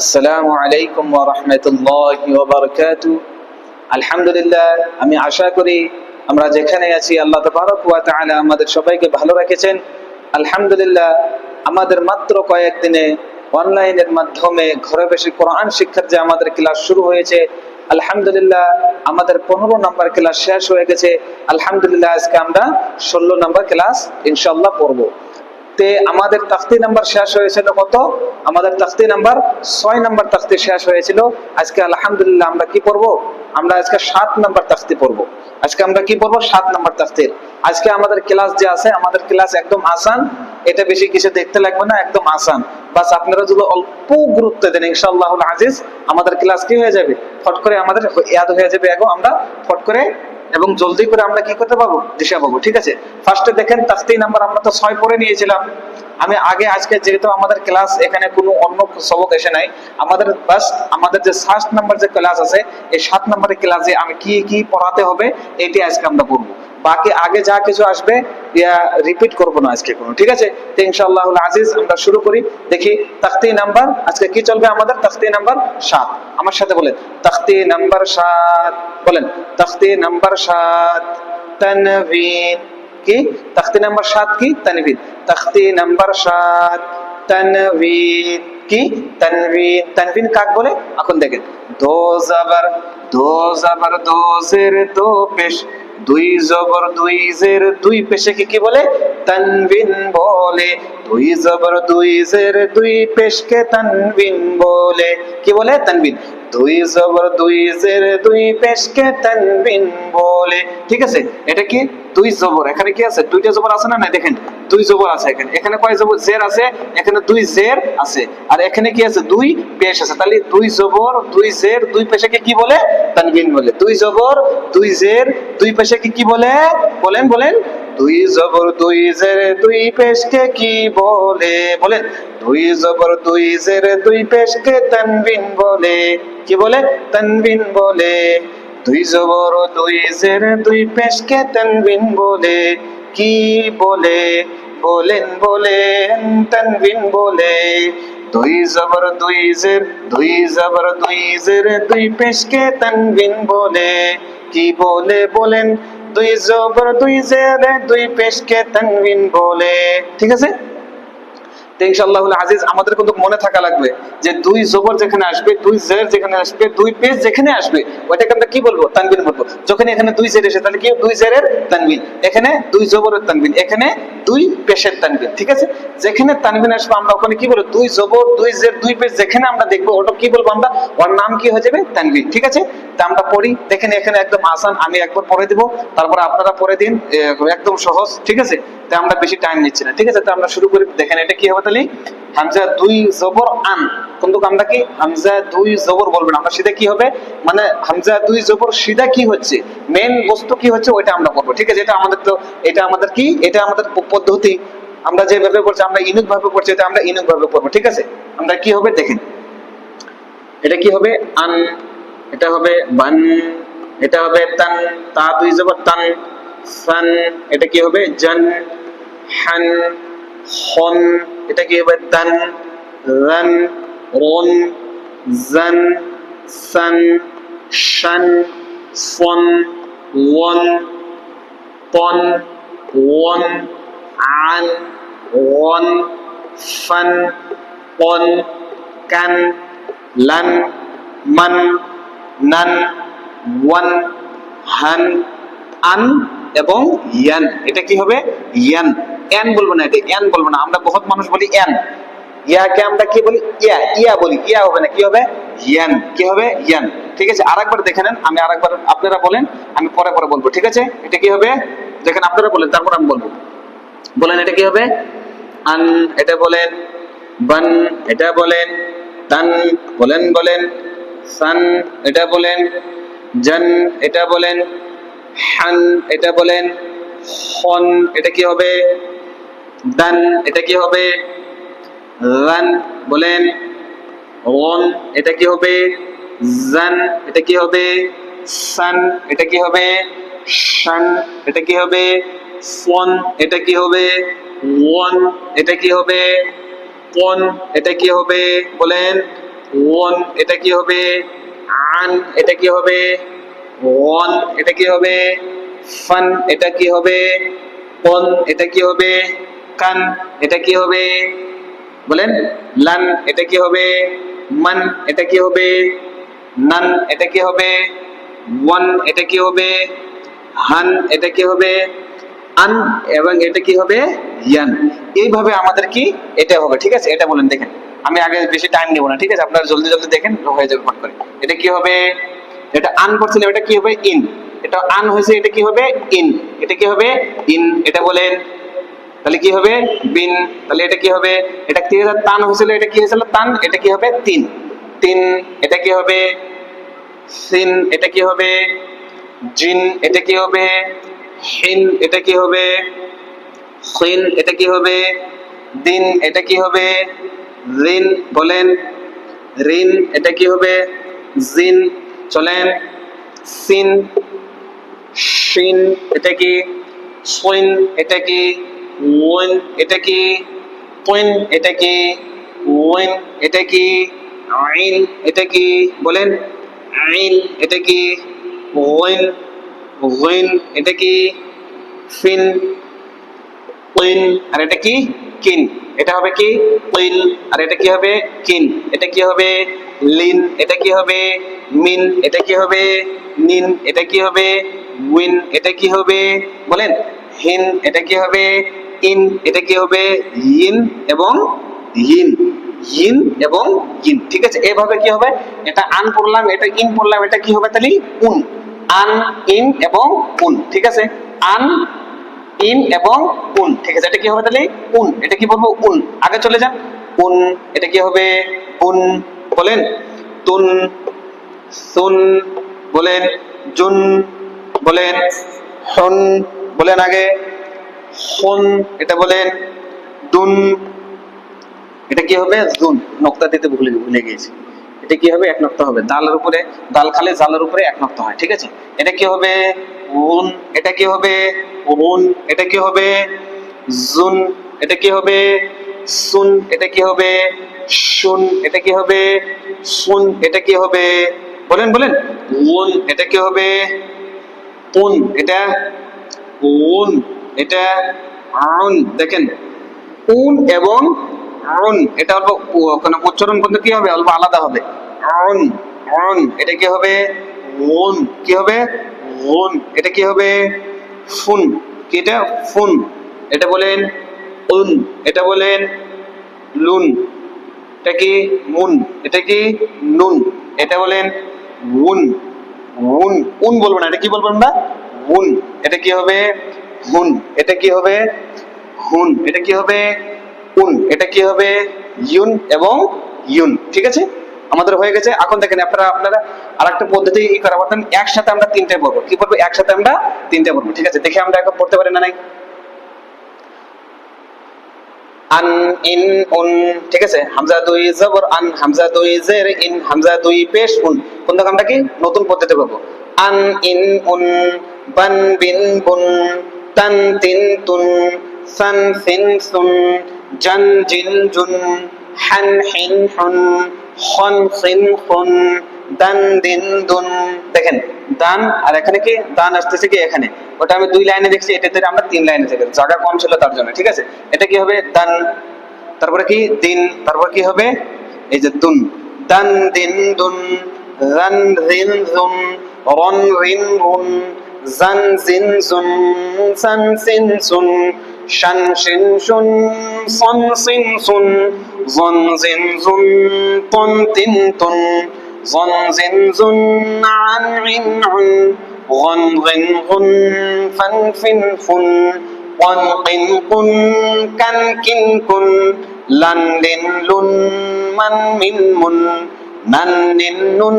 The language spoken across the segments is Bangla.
আসসালামু আলাইকুম ওয়া রাহমাতুল্লাহি ওয়া বারাকাতু আলহামদুলিল্লাহ, আমি আশা করি আমরা যেখানে আছি, আল্লাহ তাবারক ওয়া তাআলা আমাদের সবাইকে ভালো রেখেছেন। আলহামদুলিল্লাহ, আমাদের মাত্র কয়েকদিনে অনলাইনের মাধ্যমে ঘরে বসে কোরআন শিক্ষার যে আমাদের ক্লাস শুরু হয়েছে, আলহামদুলিল্লাহ, আমাদের পনেরো নাম্বার ক্লাস শেষ হয়ে গেছে। আলহামদুলিল্লাহ, আজকে আমরা ষোলো নাম্বার ক্লাস ইনশাল্লাহ পড়ব। তে আমাদের তাখতি নাম্বার শেষ হয়েছিল কত? আমাদের তাখতি নাম্বার ছয় নাম্বার তাখতি শেষ হয়েছিল। আজকে আলহামদুলিল্লাহ আমরা কি পড়ব? আমরা আজকে সাত নাম্বার তাখতি পড়ব। আজকে আমরা কি পড়ব? সাত নাম্বার তাখতির আজকে আমাদের ক্লাস যে আছে, আমাদের ক্লাস একদম আসান। এটা বেশি কিছু দেখতে লাগবে না, একদম আসান। বাস আপনারা যদি অল্প গুরুত্ব দেন ইনশাআল্লাহ আজিজ, আমাদের ক্লাস কি হয়ে যাবে? ফট করে আমাদের ইয়াদ হয়ে যাবে। এখন আমরা ফট করে এবং জলদি করে আমরা কি করতে পারব? দিশা পাবো, ঠিক আছে? ফার্স্টে দেখেন তাস্তি নাম্বার আমরা তো ছয় পরে নিয়েছিলাম। আমি আগে, আজকে যেহেতু আমাদের ক্লাস এখানে কোনো অন্য সবক এসে নাই, আমাদের বাস আমাদের যে সাত নাম্বার যে ক্লাস আছে, এই সাত নাম্বারের ক্লাসে আমি কি কি পড়াতে হবে, এটি আজকে আমরা পড়ব। বাকি আগে যা কিছু আসবে, ইয়া রিপিট করব না আজকে কোনো, ঠিক আছে? তো ইনশাআল্লাহ আজিজ, আমরা শুরু করি। দেখি, তাখতি নাম্বার, আজকে কি চলবে আমাদের? তাখতি নাম্বার সাত। আমার সাথে বলেন, তাখতি নাম্বার সাত, বলেন, তাখতি নাম্বার সাত তানভীন কি? তাখতি নাম্বার সাত কি? তানভীন তাখতি নাম্বার সাত তানভীন কি? তানভীন তানভীন কাক বলে? এখন দেখেন। দো জাবার দো জাবার দো জের দো পেশ দুই জবর দুই জের, দুই পেশকে কি বলে? তানবিন বলে। দুই জবর দুই জের, দুই পেশকে তানবিন বলে। কি বলে? তানবিন। দুই জবর দুই জের, দুই পেশকে তানবিন বলে। ঠিক আছে? এটা কি? দুই জবর। এখানে কি আছে? দুইটা জবর আছে না না দেখেন, দুই জবর আছে এখানে। এখানে কয় জবর? জের আছে, এখানে দুই জের আছে। আর এখানে কি আছে? দুই পেশ আছে। তাহলে দুই জবর, দুই জের, দুই পেশাকে কি বলে? তানবিন বলে। দুই জবর, দুই জের, দুই পেশাকে কি বলে? বলেন বলেন। দুই জবর দুই জের দুই পেশকে কি বলে? বলেন দুই জবর দুই জের দুই পেশকে তানবিন বলে। কি বলে? তানবিন বলে। দুই জবর দুই জের দুই পেশকে তানবিন বলে। কি বলে? বলেন বলেন, তানবিন বলে। দুই জবর দুই জের, দুই জবর দুই জের দুই পেশকে তানবিন বলে। কি বলে? বলেন দুই জবর দুই জের দুই পেশকে তানবিন বলে। ঠিক আছে? আমাদের কিন্তু মনে থাকা লাগবে যে দুই জবর যেখানে আসবে, দুই জের যেখানে আসবে, দুই পেশ যেখানে আসবে, ওইটাকে আমরা কি বলব? তানবিন বলব। যখন এখানে দুই জের এসে, তাহলে কি দুই জেরের তানবিন এখানে দুই তানবিন এখানে দুই পেশের তানবিন ঠিক আছে? যেখানে তানবিন আসবে, আমরা ওখানে কি বলব? দুই জবর, দুই জের, দুই যেখানে আমরা দেখব, ওটা কি বলব আমরা? ওর নাম কি হয়ে যাবে? তানবিন ঠিক আছে? তা আমরা পড়ি। দেখেন এখানে একদম আসান, আমি একবার পড়ে দিব। তারপর আপনারা পড়ে দিন একদম সহজ, ঠিক আছে? তা আমরা বেশি টাইম নিচ্ছি না, ঠিক আছে? তো আমরা শুরু করি, দেখেন এটা কি হবে? তাহলে হামজা দুই জবর আন। কিন্তু আমরা কি? হামজা দুই জবর বলবেন। আমরা সিধা কি হবে? মানে হামজা দুই জবর সিধা কি হচ্ছে? মেন বস্তু কি হচ্ছে? ওইটা আমরা করব ঠিক আছে? এটা আমাদের তো এটা আমাদের কি? এটা আমাদের পদ্ধতি। আমরা যেভাবে করছি আমরা ইনুক ভাবে করছি এটা আমরা ইনুক ভাবে করব ঠিক আছে? আমরা কি হবে? দেখেন। এটা কি হবে? আন। এটা হবে বান। এটা হবে তান। তা দুই জবর তান। সান। এটা কি হবে? জান। হান। হন। এটা কি হবে দান? রান, রন, জান, সান, শান, ফন, ওয়ান, পন, ওয়ান, আন, ওয়ান, ফান, পন, কান, লান, মান, নান, ওয়ান, হান, আন এবং ইয়ান। এটা কি হবে? ইয়ান। এন বলব না এটা এন বলব না। আমরা বহুত মানুষ বলি এন ইয়াকে আমরা কি বলি? ইয়া ইয়া বলি। ইয়া হবে না, কি হবে? ইয়ান। কি হবে? ইয়ান। ঠিক আছে? আরেকবার দেখে নেন। আমি আরেকবার আপনারা বলেন, আমি পরে পরে বলব। ঠিক আছে? এটা কি হবে? দেখেন, আপনারা বলেন, তারপর আমি বলব। বলেন, এটা কি হবে? আন, এটা বলেন, বান, এটা বলেন, তান, বলেন বলেন, সান, এটা বলেন, জান, এটা বলেন হান এটা বলেন হন এটা কি হবে দান এটা কি হবে রান বলেন রন এটা কি হবে জান এটা কি হবে সান এটা কি হবে শান এটা কি হবে ফন এটা কি হবে ওয়ান এটা কি হবে পন এটা কি হবে বলেন ওন এটা কি হবে আন এটা কি হবে ওয়ান এটা কি হবে ফান এটা কি হবে পন এটা কি হবে কান এটা কি হবে বলেন লান এটা কি হবে মান এটা কি হবে নান এটা কি হবে ওয়ান এটা কি হবে হান এটা কি হবে আন এবং এটা কি হবে ইয়ান এইভাবে আমাদের কি এটা হবে ঠিক আছে এটা বলেন দেখেন আমি আগে বেশি টাইম নেব না ঠিক আছে আপনারা জলদি জলদি দেখেন হয়ে যাবে ফট করে এটা কি হবে এটা আন করছিলাম এটা কি হবে ইন এটা আন হয়েছে এটা কি হবে ইন এটা কি হবে ইন এটা বলেন তাহলে কি হবে বিন তাহলে এটা কি হবে এটা তিন হাজার তান হয়েছিল এটা কি হয়েছিল তান এটা কি হবে তিন তিন এটা কি হবে সিন এটা কি হবে জিন এটা কি হবে হিন এটা কি হবে সিন এটা কি হবে দিন এটা কি হবে ঋণ বলেন ঋণ এটা কি হবে জিন চলেন, সিন, শিন, এটা কি? সুইন, এটা কি? ওয়েন এটা কি? কুইন এটা কি? ওয়েন এটা কি? আইন, এটা কি? বলেন, আইন, এটা কি? ওয়েন ওয়েন এটা কি? ফিন কুইন আর এটা কি? কিন, এটা হবে কি? কুইল আর এটা কি হবে? কিন, এটা কি হবে? লিন এটা কি হবে মিন এটা কি হবে নিন এটা কি হবে উইন এটা কি হবে বলেন হিন এটা কি হবে ইন এটা কি হবে ইন এবং ইন ইন এবং ইন ঠিক আছে এভাবে কি হবে এটা আন পড়লাম এটা ইন পড়লাম এটা কি হবে তাহলে উন আন ইন এবং উন ঠিক আছে আন ইন এবং উন ঠিক আছে এটা কি হবে তাহলে উন এটা কি বলব উন আগে চলে যান উন এটা কি হবে উন বলেন, তুন, সুন বলেন, জুন বলেন, হন বলেন আগে হন এটা বলেন, দুন, এটা কি হবে? জুন, নক্তা দিতে ভুলে ভুলে গিয়েছি। এটা কি হবে? এক নক্তা হবে। দালের উপরে, দাল খালে জালের উপরে এক নক্তা হয়, ঠিক আছে? এটা কি হবে? উন, এটা কি হবে? উন, এটা কি হবে? জুন, এটা কি হবে? সুন, এটা কি হবে? শুন, এটা কি হবে? শুন, এটা কি হবে? বলেন বলেন। উন, এটা কি হবে? উন, এটা উন, এটা আউন। দেখেন, উন এবং আউন, এটা অল্প ওখানে উচ্চারণ করতে কি হবে? অল্প আলাদা হবে। আউন আউন, এটা কি হবে? উন, কি হবে? উন, এটা কি হবে? ফুন, কি এটা? ফুন। এটা বলেন উন, এটা বলেন লুন। এটা কি মুন? এটা কি নুন? এটা বলেন উন উন উন বলব না, এটা কি বলব আমরা? উন এটা কি হবে হুন এটা কি হবে হুন? এটা কি হবে উন? এটা কি হবে ইউন এবং ইউন। ঠিক আছে? আমাদের হয়ে গেছে। এখন দেখেন, আপনারা আপনারা আর একটা পদ্ধতি ই করা একসাথে আমরা তিনটে পড়ব কি পড়ব একসাথে আমরা তিনটে পড়ব ঠিক আছে? দেখে আমরা এখন পড়তে পারি না নাই? আন ইন উন, ঠিক আছে? হামজা দুই জবর আন, হামজা দুই জের ইন, হামজা দুই পেশ উন। কোন আমরা কি? নতুন পদ্ধতি পাবো। আন ইন উন, বান বিন বুন, তান তিন তুন, সান সিন সুন, জান জিন জুন, হান হিন হুন খন সিন খুন দান দিন দুন। দেখেন, দান, আর এখানে কি? দান আসতেছে কি এখানে? ওটা আমি দুই লাইনে দেখছি, এটাতে আমরা তিন লাইনে দেখেছি জায়গা কম ছিল তার জন্য, ঠিক আছে? এটা কি হবে? দান। তারপরে কি? দিন। তারপর কি হবে? এই যে দুন। দান দিন দুন, রান রিন জুন রন রিন রুন জান জিন জুন সান সিন সুন শান শিন শুন সন সিন সুন জন জিন জুন তন তিন তুন। জন জিন জুন আন রিন উন غن غن غن فن فن فن قن قن قن كن كن كن لن لن لن من من من نن نن نن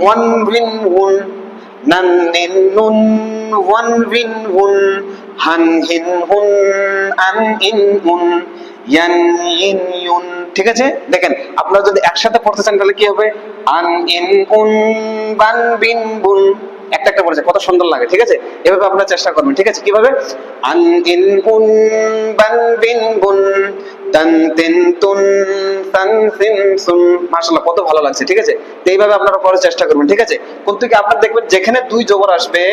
ون وين ون نن نن نن ون وين ون هن هن هن আন ইন উন ইয়ান ইন ইউন ঠিক আছে দেখেন আপনারা যদি একসাথে পড়তে চান তাহলে কি হবে আন ইন উন বান বিন বুন। একটা একটা বলেছে, কত সুন্দর লাগে, ঠিক আছে? এভাবে আপনারা চেষ্টা করবেন, ঠিক আছে? কীভাবে? আন ইন উন বান বিন বুন তান তিন তুন তান সিন সুন। মাশাআল্লাহ, কত ভালো লাগছে, ঠিক আছে? এইভাবে আপনারা পড়ার চেষ্টা করবেন, ঠিক আছে? কিন্তু কি আপনারা দেখবেন, যেখানে দুই জবর আসবে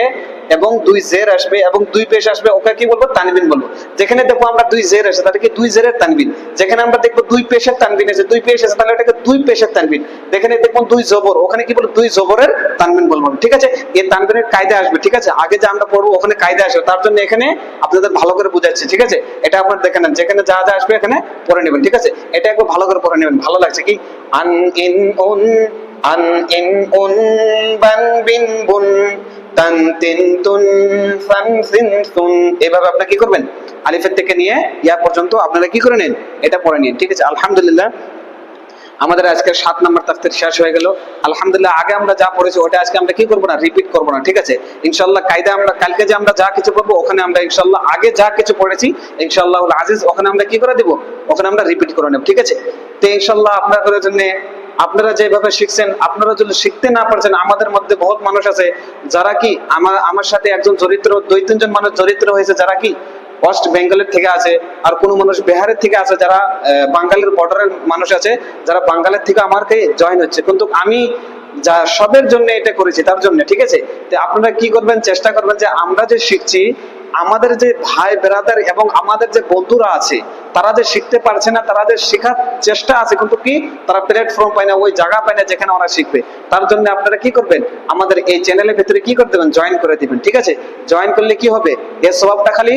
এবং দুই জের আসবে এবং দুই পেশ আসবে, ওকে কি বলব? তানবিন বলব। যেখানে দেখব আমরা দুই জের তাহলে কি দুই জেরের তানবিন? যেখানে আমরা দেখব দুই পেশের তানবিন আছে, দুই পেশ আছে, তাহলে এটাকে দুই পেশের তানবিন। যেখানে দেখব দুই জবর, ওখানে কি বলব? দুই জবরের তানবিন বলব ঠিক আছে? এই তানবিনের কায়দা আসবে, ঠিক আছে? আগে যে আমরা পড়ব, ওখানে কায়দা আসবে, তার জন্য এখানে আপনাদের ভালো করে বুঝাচ্ছি, ঠিক আছে? এটা আপনার দেখে নেন, যেখানে যা যা আসবে এখানে পড়ে নেবেন, ঠিক আছে? এটা একটু ভালো করে পড়ে নেবেন, ভালো লাগছে কি? আন ইন উন, আন ইন উন, বান বিন বুন। তান এভাবে আপনারা কি করবেন? আলিফের থেকে নিয়ে ইয়া পর্যন্ত আপনারা কি করে নেন? এটা পড়ে নিন, ঠিক আছে? আলহামদুলিল্লাহ। আমাদের আজকে সাত নম্বর তাফসীর শেষ হয়ে গেল। আলহামদুলিল্লাহ, আগে আমরা যা পড়েছি, ওটা আজকে আমরা কি করব না রিপিট করব না, ঠিক আছে? ইনশাল্লাহ কায়দা আমরা, কালকে যে আমরা যা কিছু পড়ব, ওখানে আমরা ইনশাল্লাহ আগে যা কিছু পড়েছি ইনশাল্লাহ আজিজ, ওখানে আমরা কি করে দিব? ওখানে আমরা রিপিট করে নেব, ঠিক আছে? তো ইনশাল্লাহ আপনাদের জন্য আপনারা যেভাবে শিখছেন, আপনারা যদি শিখতে না পারছেন, আমাদের মধ্যে বহুত মানুষ আছে যারা কি আমার আমার সাথে একজন চরিত্র, দুই, তিনজন মানুষ চরিত্র হয়েছে যারা কি ওয়েস্ট বেঙ্গলের থেকে আছে আর কোনো মানুষ বিহারের থেকে আছে যারা বাঙালির বর্ডারের মানুষ আছে যারা বাঙালির থেকে আমাকে জয়েন হচ্ছে। কিন্তু আমি যা, সবের জন্য এটা করেছি, তার জন্য, ঠিক আছে? তো আপনারা কি করবেন, চেষ্টা করবেন যে আমরা যে শিখছি, আমাদের যে ভাই বেরাদার এবং আমাদের যে বন্ধুরা আছে তারা যে শিখতে পারছে না, তারা যে শেখার চেষ্টা আছে, কিন্তু কি? তারা প্ল্যাটফর্ম পায় না, ওই জায়গা পায় না যেখানে ওরা শিখবে। তার জন্য আপনারা কি করবেন? আমাদের এই চ্যানেলের ভিতরে কি করে দেবেন? জয়েন করে দিবেন, ঠিক আছে? জয়েন করলে কি হবে? এর স্বভাবটা খালি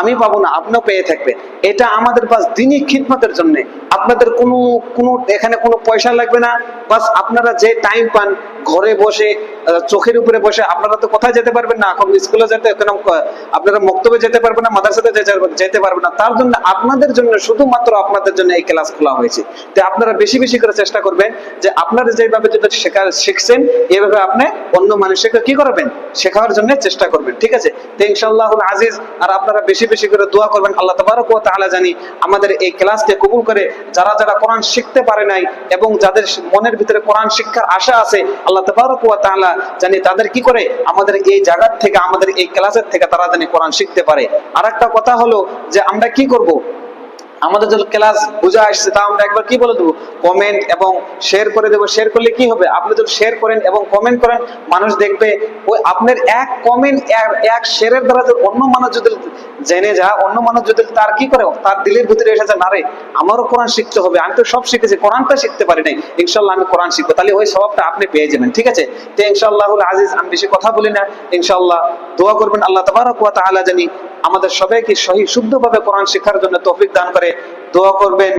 আমি পাবো না, আপনিও পেয়ে থাকবেন। এটা আমাদের বাস দিনই খিদমতের জন্য। আপনাদের কোনো কোনো, এখানে কোনো পয়সা লাগবে না। বাস আপনারা যে টাইম পান, ঘরে বসে চোখের উপরে বসে আপনারা তো কোথায় যেতে পারবেন না, এখন স্কুলে যেতে কেন আপনারা মক্তবে যেতে পারবেন না, মাদ্রাসাতে যেতে- পারবেন না। তার জন্য আপনাদের জন্য শুধুমাত্র আপনাদের জন্য এই ক্লাস খোলা হয়েছে। তো আপনারা বেশি বেশি করে চেষ্টা করবেন যে আপনারা যেভাবে যদি শেখা শিখছেন এইভাবে আপনি অন্য মানুষকে কি করবেন? শেখার জন্য চেষ্টা করবেন, ঠিক আছে? তো ইনশাআল্লাহ আজিজ, আর আপনারা বেশি বেশি করে দোয়া করবেন, আল্লাহ তাবারক ওয়া তাআলা জানি আমাদের এই ক্লাসকে কবুল করে যারা যারা কোরআন শিখতে পারে নাই এবং যাদের মনের ভিতরে কোরআন শিক্ষার আশা আছে, আল্লাহ তাবারক ওয়া তাআলা জানি তাদের কি করে? আমাদের এই জায়গার থেকে, আমাদের এই ক্লাসের থেকে তারা জানি কোরআন শিখতে পারে। আর একটা কথা হলো যে আমরা কি করব? আমাদের যদি ক্লাস বুঝে আসছে, তা আমরা একবার কি বলে দেবো? কমেন্ট এবং শেয়ার করে দেবো। শেয়ার করলে কি হবে? আপনি যদি শেয়ার করেন এবং কমেন্ট করেন, মানুষ দেখবে, ওই আপনার এক কমেন্ট, এক শেয়ারের দ্বারা অন্য মানুষ যদি জেনে যা, অন্য মানুষ যদি তার কি করে, তার দিলের ভিতরে এসে না রে, আমারও কোরআন শিখতে হবে। আমি তো সব শিখেছি, কোরআনটা শিখতে পারি নাই। ইনশাল্লাহ আমি কোরআন শিখব। তাহলে ওই স্বভাবটা আপনি পেয়ে যাবেন, ঠিক আছে? তো ইনশাল্লাহ আজিজ, আমি বেশি কথা বলি না। ইনশাল্লাহ দোয়া করবেন, আল্লাহ তাবারক ওয়া তাআলা জানি আমাদের সবাইকে সহি, শুদ্ধভাবে কোরআন শিক্ষার জন্য তৌফিক দান করে। দোয়া করবেন।